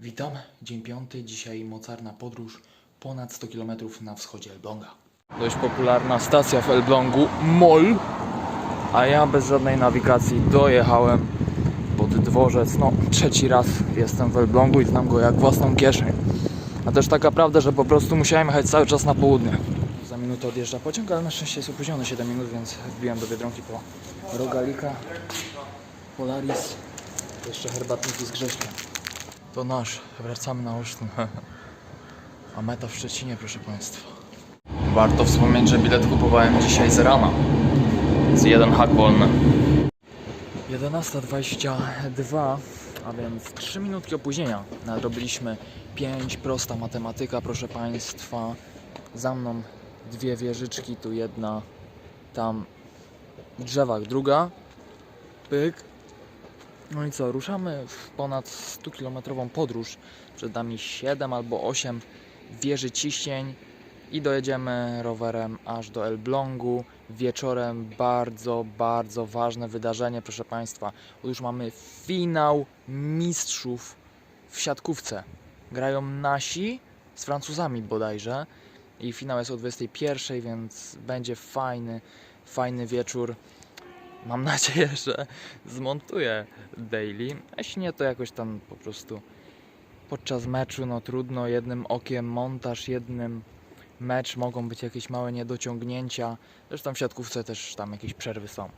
Witam, dzień piąty, dzisiaj mocarna podróż ponad 100 km na wschodzie Elbląga. Dość popularna stacja w Elblągu, MOL, a ja bez żadnej nawigacji dojechałem pod dworzec. No, trzeci raz jestem w Elblągu i znam go jak własną kieszeń. A też taka prawda, że po prostu musiałem jechać cały czas na południe. Za minutę odjeżdża pociąg, ale na szczęście jest opóźniony 7 minut, więc wbiłem do Biedronki po rogalika, Polaris, jeszcze herbatniki z grześkiem. To nasz, wracamy na Olsztyn. A meta w Szczecinie, proszę Państwa. Warto wspomnieć, że bilet kupowałem dzisiaj z rana. Z jeden hak wolny. 11.22, a więc 3 minutki opóźnienia. Nadrobiliśmy 5, prosta matematyka, proszę Państwa. Za mną dwie wieżyczki, tu jedna, tam w drzewach druga. Pyk, no i co, ruszamy w ponad 100-kilometrową podróż. Przed nami 7 albo 8 wieży ciśnień i dojedziemy rowerem aż do Elblągu. Wieczorem bardzo, bardzo ważne wydarzenie, proszę Państwa. Otóż mamy finał mistrzów w siatkówce. Grają nasi z Francuzami bodajże i finał jest o 21, więc będzie fajny, fajny wieczór. Mam nadzieję, że zmontuję daily. A jeśli nie, to jakoś tam po prostu podczas meczu, no trudno, jednym okiem montaż, jednym mecz, mogą być jakieś małe niedociągnięcia. Zresztą w siatkówce też tam jakieś przerwy są.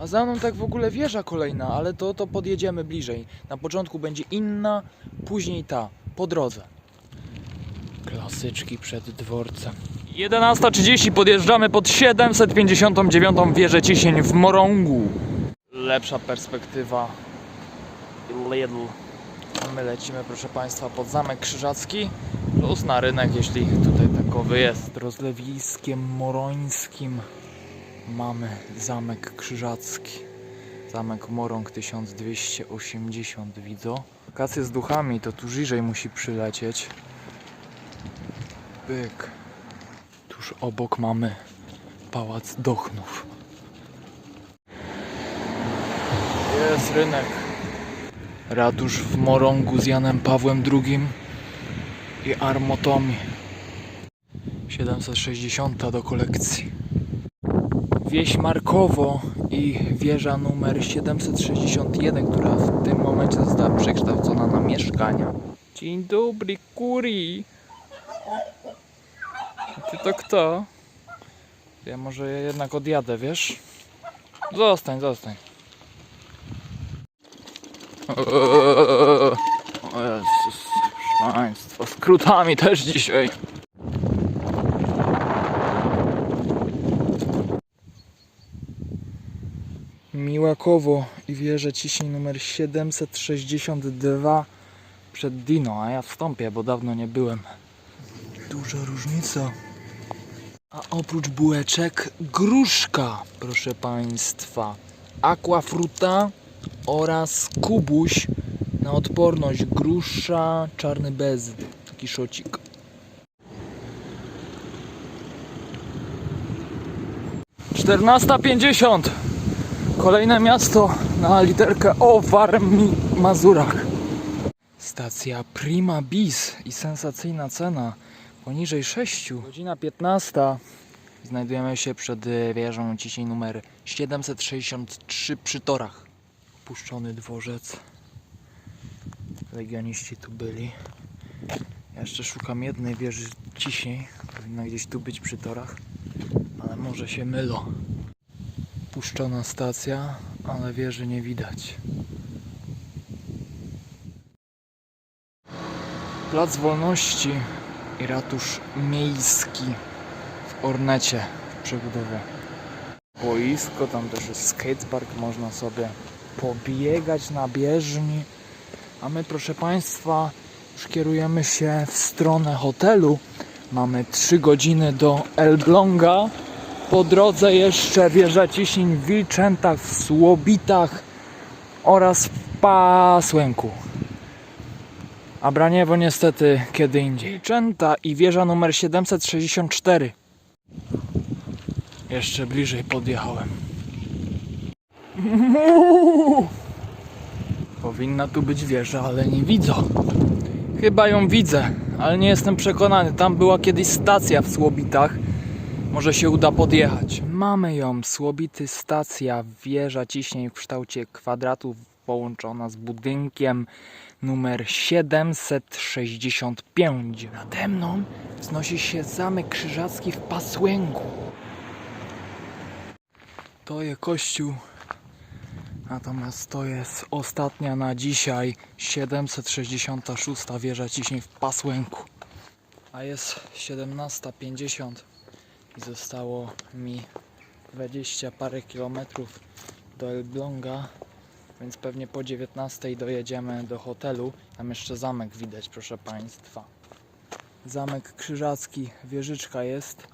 A za mną tak w ogóle wieża kolejna, ale to, to podjedziemy bliżej. Na początku będzie inna, później ta, po drodze. Klasyczki przed dworcem. 11.30 podjeżdżamy pod 759 wieżę ciśnień w Morągu. Lepsza perspektywa. Lidl. My lecimy, proszę Państwa, pod Zamek Krzyżacki plus na rynek, jeśli tutaj takowy jest. Rozlewiskiem morońskim mamy Zamek Krzyżacki. Zamek Morąg 1280 widzą. Wakacje z duchami to tu bliżej musi przylecieć. Byk. Tuż obok mamy Pałac Dochnów. Jest rynek. Ratusz w Morągu z Janem Pawłem II i Armotomi. 760 do kolekcji. Wieś Markowo i wieża numer 761, która w tym momencie została przekształcona na mieszkania. Dzień dobry, kuri. Ty to kto? Ja może jednak odjadę, wiesz? Zostań, zostań. O Jezus, proszę Państwa, skrótami też dzisiaj. Miłakowo i wieża ciśnień numer 762 przed Dino, a ja wstąpię, bo dawno nie byłem. Duża różnica. A oprócz bułeczek gruszka, proszę Państwa. Aquafruta oraz kubuś na odporność. Grusza, czarny bez. Taki szocik. Czternasta pięćdziesiąt. Kolejne miasto na literkę O w Warmii Mazurach. Stacja Prima Bis i sensacyjna cena poniżej 6. Godzina 15. Znajdujemy się przed e, wieżą ciśnień numer 763 przy torach. Puszczony dworzec. Legioniści tu byli. Ja jeszcze szukam jednej wieży ciśnień. Powinna gdzieś tu być przy torach. Ale może się mylą. Puszczona stacja, ale wieży nie widać. Plac Wolności i ratusz miejski w Ornecie w przebudowie. Boisko, tam też jest skatepark, można sobie pobiegać na bieżni. A my, proszę Państwa, już kierujemy się w stronę hotelu. Mamy 3 godziny do Elbląga. Po drodze jeszcze wieża ciśnień w Wilczętach, w Słobitach oraz w Pasłęku. A Braniewo niestety kiedy indziej. Wilczęta i wieża numer 764. Jeszcze bliżej podjechałem. Powinna tu być wieża, ale nie widzę. Chyba ją widzę, ale nie jestem przekonany. Tam była kiedyś stacja w Słobitach. Może się uda podjechać. Mamy ją. Słobity stacja, wieża ciśnień w kształcie kwadratu połączona z budynkiem numer 765. Nade mną wznosi się zamek krzyżacki w Pasłęgu. To jest kościół. Natomiast to jest ostatnia na dzisiaj 766 wieża ciśnień w Pasłęku. A jest 17.50 i zostało mi 20 parę kilometrów do Elbląga, więc pewnie po 19 dojedziemy do hotelu. Tam jeszcze zamek widać, proszę Państwa. Zamek Krzyżacki, wieżyczka jest.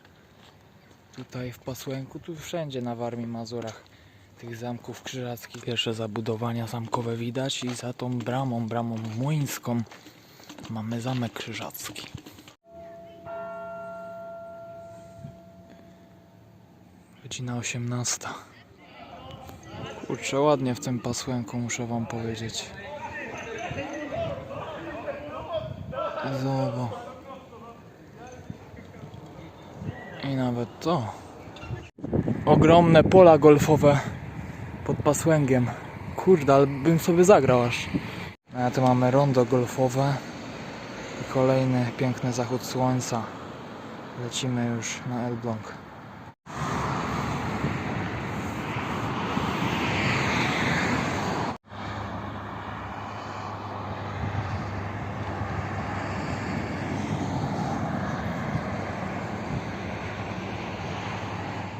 Tutaj w Pasłęku, tu wszędzie na Warmii Mazurach tych zamków krzyżackich. Pierwsze zabudowania zamkowe widać i za tą bramą, bramą młyńską mamy zamek krzyżacki. Godzina 18. Kurczę, ładnie w tym pasłęku, muszę wam powiedzieć. Zobacz. I nawet to. Ogromne pola golfowe pod pasłęgiem. Kurde, ale bym sobie zagrał aż. A tu mamy rondo golfowe i kolejny piękny zachód słońca. Lecimy już na Elbląg.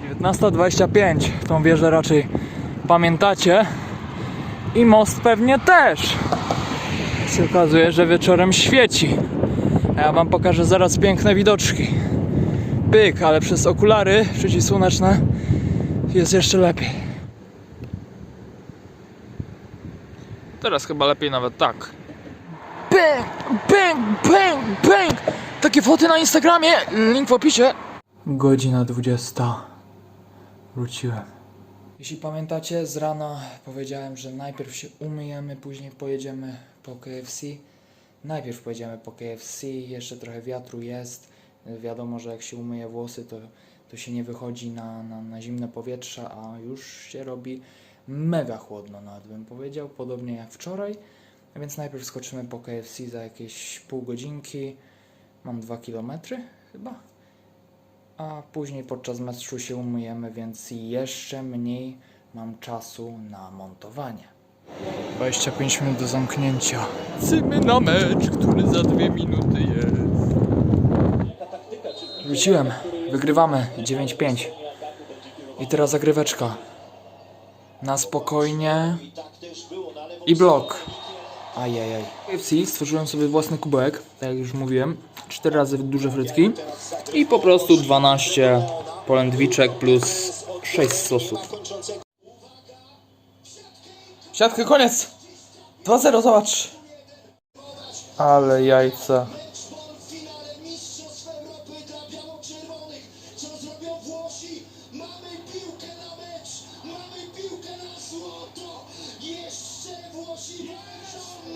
Dziewiętnasta dwadzieścia pięć. Tą wieżę raczej pamiętacie. I most pewnie też. Się okazuje, że wieczorem świeci. A ja wam pokażę zaraz piękne widoczki. Pyk, ale przez okulary przeciwsłoneczne jest jeszcze lepiej. Teraz chyba lepiej nawet tak. Bang, bang, bang, bang! Takie foty na Instagramie, link w opisie. Godzina 20. Wróciłem. Jeśli pamiętacie, z rana powiedziałem, że najpierw się umyjemy, później pojedziemy po KFC. Najpierw pojedziemy po KFC, jeszcze trochę wiatru jest. Wiadomo, że jak się umyje włosy, to, to się nie wychodzi na, na, na zimne powietrze, a już się robi mega chłodno, nawet bym powiedział, podobnie jak wczoraj. Więc najpierw skoczymy po KFC za jakieś pół godzinki. Mam 2 km chyba a później podczas meczu się umyjemy, więc jeszcze mniej mam czasu na montowanie. 25 minut do zamknięcia. Cymy na mecz, który za dwie minuty jest. Wróciłem. Wygrywamy 9-5. I teraz zagryweczka. Na spokojnie. I blok. Ajajaj. KFC stworzyłem sobie własny kubełek, tak jak już mówiłem. 4 razy duże frytki. I po prostu 12 polędwiczek plus 6 sosów. Siatkę, koniec! 2-0, zobacz! Ale jajca.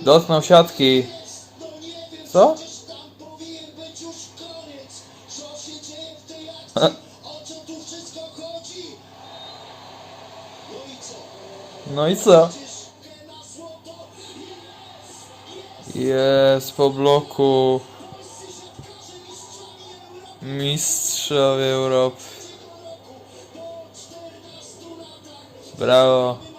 Dotknął siatki. Co? No i co? Jest po bloku. Mistrzowie Europy. Brawo.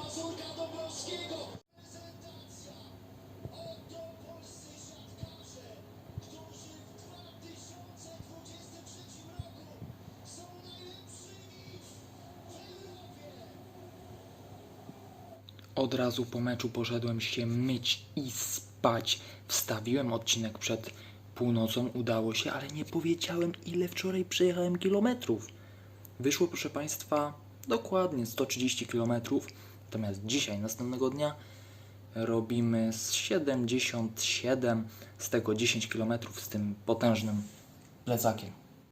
Od razu po meczu poszedłem się myć i spać. Wstawiłem odcinek przed północą, udało się, ale nie powiedziałem, ile wczoraj przejechałem kilometrów. Wyszło, proszę Państwa, dokładnie 130 kilometrów. Natomiast dzisiaj, następnego dnia, robimy z 77, z tego 10 kilometrów z tym potężnym plecakiem.